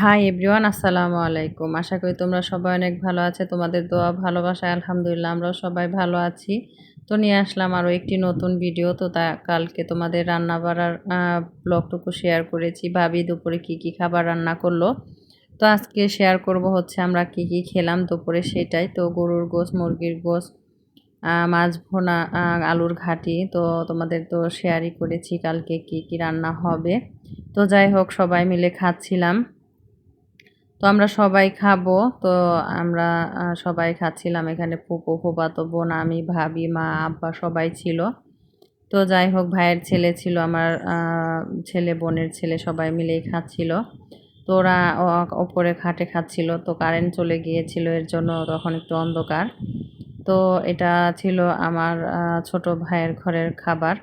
Hi everyone আসসালামু আলাইকুম। আশা করি তোমরা সবাই অনেক ভালো আছে। তোমাদের দোয়া ভালোবাসায় আলহামদুলিল্লাহ আমরাও সবাই ভালো আছি। তো নিয়ে আসলাম আরও একটি নতুন ভিডিও তো তা, কালকে তোমাদের রান্না বাড়ার ব্লগটুকু শেয়ার করেছি। ভাবি দুপুরে কি কি খাবার রান্না করল। তো আজকে শেয়ার করব হচ্ছে আমরা কি কি খেলাম দুপুরে সেটাই। তো গরুর গোস মুরগির গোস মাছ ভোনা আলুর ঘাটি। তো তোমাদের তো শেয়ারই করেছি কালকে কি কি রান্না হবে। তো যাই হোক, সবাই মিলে খাচ্ছিলাম। তো আমরা সবাই খাব। তো আমরা সবাই খাচ্ছিলাম এখানে ফুপো ফুপাতো বোন, আমি, ভাবি, মা, আব্বা সবাই ছিল। তো যাই হোক, ভাইয়ের ছেলে ছিল আমার ছেলে, বোনের ছেলে সবাই মিলেই খাচ্ছিল। তো ওরা ওপরে খাটে খাচ্ছিল। তো কারেন্ট চলে গিয়েছিল, এর জন্য তখন একটু অন্ধকার। তো এটা ছিল আমার ছোট ভাইয়ের ঘরের খাবার।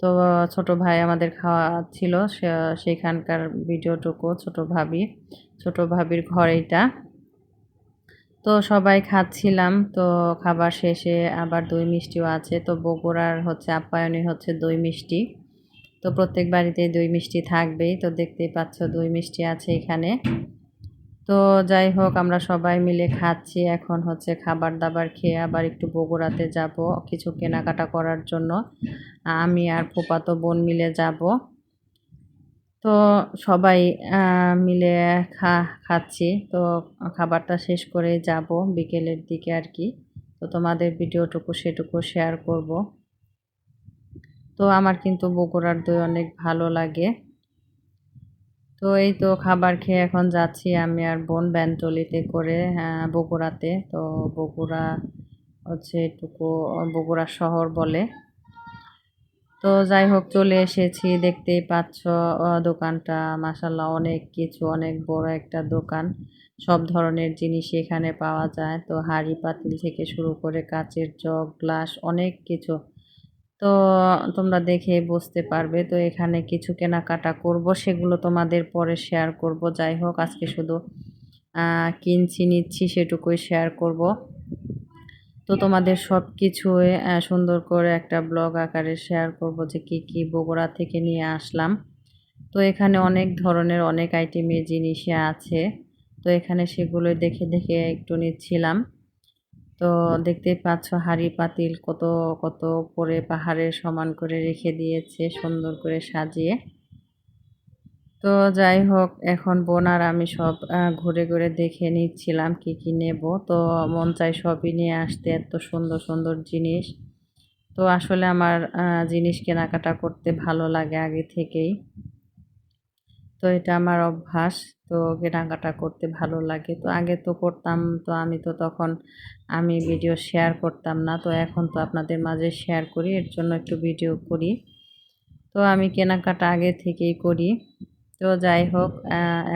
তো, ছোট ভাই আমাদের খাওয়া ছিল সেখানকার ভিডিওটুকু, ছোট ভাবি, ছোট ভাবির ঘর এইটা তো সবাই খাচ্ছিলাম, তো খাবার শেষে আবার দই মিষ্টিও আছে। তো বগুড়ার হচ্ছে আপ্যায়নে হচ্ছে দই মিষ্টি। তো প্রত্যেক বাড়িতেই দই মিষ্টি থাকবেই, তো দেখতেই পাচ্ছ দই মিষ্টি আছে এখানে। তো যাই হোক, আমরা সবাই মিলে খাচ্ছি। এখন হচ্ছে খাবার দাবার খেয়ে আবার একটু বগুড়াতে যাব কিছু কেনাকাটা করার জন্য। আমি আর ফুপাতো বোন মিলে যাব। তো সবাই মিলে খা, খাচ্ছি। তো খাবারটা শেষ করে যাব বিকেলের দিকে আর কি। তো তোমাদের ভিডিওটুকু সেটুকু শেয়ার করব। তো আমার কিন্তু বগুড়ার দই অনেক ভালো লাগে। তো এই তো খাবার খেয়ে এখন যাচ্ছি আমি আর বোন ব্যানতলিতে করে হ্যাঁ বগুড়াতে। তো বগুড়া হচ্ছে এটুকু বগুড়া শহর বলে। তো যাই হোক, চলে এসেছি, দেখতেই পাচ্ছ দোকানটা। মাসাল্লাহ অনেক কিছু, অনেক বড় একটা দোকান। সব ধরনের জিনিস এখানে পাওয়া যায়। তো হাঁড়ি, পাতিল থেকে শুরু করে কাচের জগ গ্লাস, অনেক কিছু। তো তোমরা দেখে বুঝতে পারবে। তো এখানে কিছু কেনাকাটা করব, সেগুলো তোমাদের পরে শেয়ার করব। যাই হোক, আজকে শুধু কিনছি, নিচ্ছি, সেটুকুই শেয়ার করব। তো তোমাদের সব কিছুই সুন্দর করে একটা ব্লগ আকারে শেয়ার করব যে কি কি বগুড়া থেকে নিয়ে আসলাম। তো এখানে অনেক ধরনের, অনেক আইটেমের জিনিসে আছে। তো এখানে সেগুলো দেখে দেখে একটু নিচ্ছিলাম। তো দেখতেই পাচ্ছ হাড়ি পাতিল কত কত করে পাহাড়ের সমান করে রেখে দিয়েছে, সুন্দর করে সাজিয়ে। তো যাই হোক, এখন বোন আর আমি সব ঘুরে ঘুরে দেখে নিচ্ছিলাম কি কি নেব। তো মন চাই সবই নিয়ে আসতে, এত সুন্দর সুন্দর জিনিস। তো আসলে আমার জিনিস কেনাকাটা করতে ভালো লাগে আগে থেকেই। তো এটা আমার অভ্যাস। তো কেনাকাটা করতে ভালো লাগে। তো আগে তো করতাম, তো আমি তো তখন আমি ভিডিও শেয়ার করতাম না। তো এখন তো আপনাদের মাঝে শেয়ার করি, এর জন্য একটু ভিডিও করি। তো আমি কেনাকাটা আগে থেকেই করি। তো যাই হোক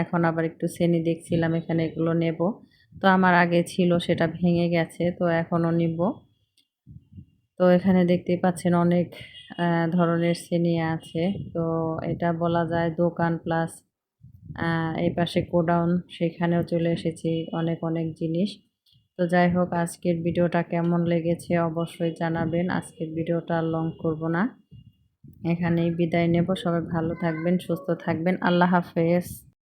এখন আবার একটু শ্রেণি দেখছিলাম, এখানে এগুলো নেব। তো আমার আগে ছিল, সেটা ভেঙে গেছে, তো এখনও নিব। তো এখানে দেখতেই পাচ্ছেন অনেক ধরনের শ্রেণি আছে। তো এটা বলা যায় দোকান প্লাস এই পাশে গোডাউন সেখানেও চলে এসেছি অনেক অনেক জিনিস। তো যাই হোক, আজকের ভিডিওটা কেমন লেগেছে অবশ্যই জানাবেন। আজকের ভিডিওটা লং করব না। এখানেই বিদায় নেব। সবাই ভালো থাকবেন, সুস্থ থাকবেন। আল্লাহ হাফেজ।